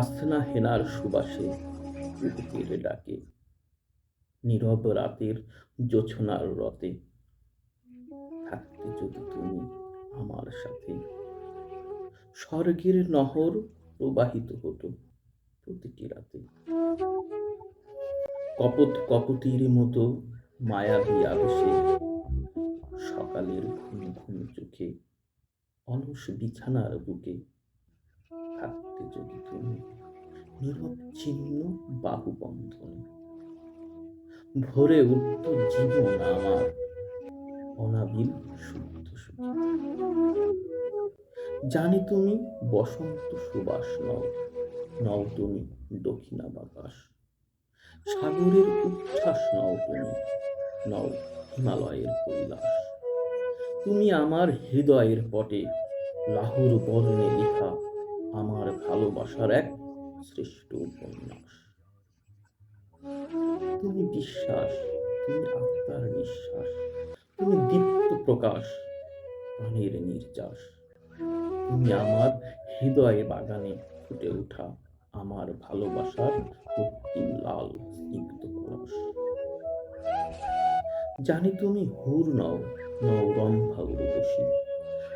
হেনার সুবাসে কুকুরের ডাকে। নীরব রাতের জোছনার রতে থাকতে যদি তুমি আমার সাথে। স্বর্গের নহর প্রবাহিত হতো প্রতিটি রাতে। কপট কপতির মতো মায়াবী আবেশে সকালের ঘুম ঘুম চোখে অলস বিছানার বুকে থাকতে যদি তুমি নীরব চিহ্ন বাহু বন্ধনে ভরে উঠত জীবন আমার অনাবিল শুদ্ধ সুখী। জানি তুমি বসন্ত সুবাস নও নও তুমি দক্ষিণা বাতাস সাগরের উচ্ছ্বাস নও তুমি, নও হিমালয়ের কৈলাস। তুমি আমার হৃদয়ের পটে লাহুর বর্ণে লেখা আমার ভালোবাসার এক শ্রেষ্ঠ উপন্যাস। তুমি বিশ্বাস, তুমি আত্মার নিঃশ্বাস, তুমি দীপ্ত প্রকাশ, প্রাণের নির্যাস। তুমি আমার হৃদয়ে বাগানে ফুটে ওঠা আমার ভালোবাসার রক্তিম লাল স্নিগ্ধ পরশ জানি তুমি হুর নও নও রম্ভা উর্বশী।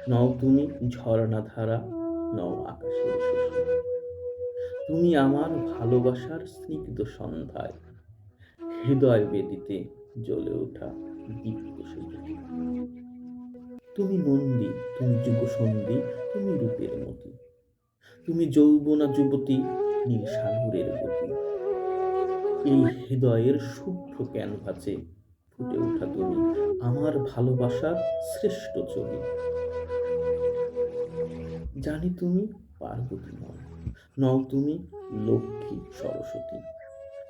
নও তুমি ঝর্ণা ধারা নও আকাশের শশী তুমি আমার ভালোবাসার স্নিগ্ধ সন্ধ্যায় হৃদয় বেদিতে জ্বলে ওঠা দীপ্ত তুমি নন্দী, তুমি যুগসন্ধি, তুমি রূপের মতি। তুমি যৌবনা যুবতী, নীল সাগরের গতি। এই হৃদয়ের শুভ্র ক্যানভাসে ফুটে ওঠা তুমি আমার ভালোবাসার শ্রেষ্ঠ ছবি। জানি তুমি পার্বতী নও। নও তুমি লক্ষ্মী সরস্বতী।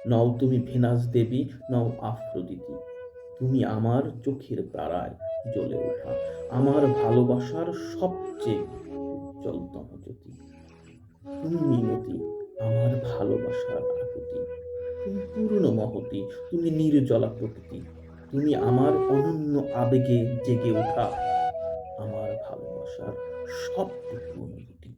নও তুমি ভেনাস দেবী, নও আফ্রোদিতি। তুমি আমার চোখের তারায় জ্বলে ওঠা। আমার ভালোবাসার সবচেয়ে উজ্জ্বলতম জ্যোতি। তুমি মিনতি, আমার ভালোবাসার আকুতি। তুমি পূর্ণ মহতি, তুমি নির্জলা প্রকৃতি। তুমি আমার অনন্য আবেগে জেগে ওঠা। আমার ভালোবাসার সবগুলো অনুভূতি।